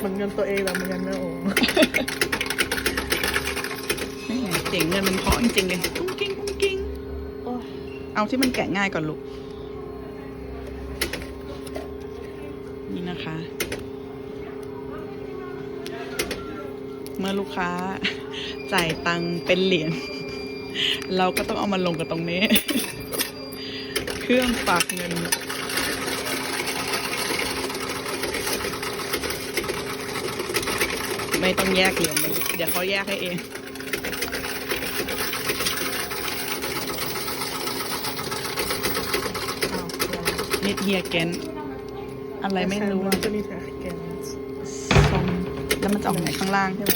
เหมือนเงินตัวเองแบบเหมือนเงินแม่โอเสียงเงินมันเพราะจริงๆเลยกุ้งกิ้งกุ้งกิ้งโอ้เอาที่มันแกะง่ายก่อนลูก นี่นะคะ เมื่อลูกค้าจ่ายตังเป็นเหรียญเราก็ต้องเอามาลงกับตรงนี้ เครื่องฝากเงิน ไม่ต้องแยกเหรียญเลยเดี๋ยวเขาแยกให้เองอ้าวเดี๋ยวนะนิดเฮียแกนอะไรไม่รู้มัอะนจะมีแต่แกนส้มแล้วมันจะออกไหนข้างล่างใช่ไหม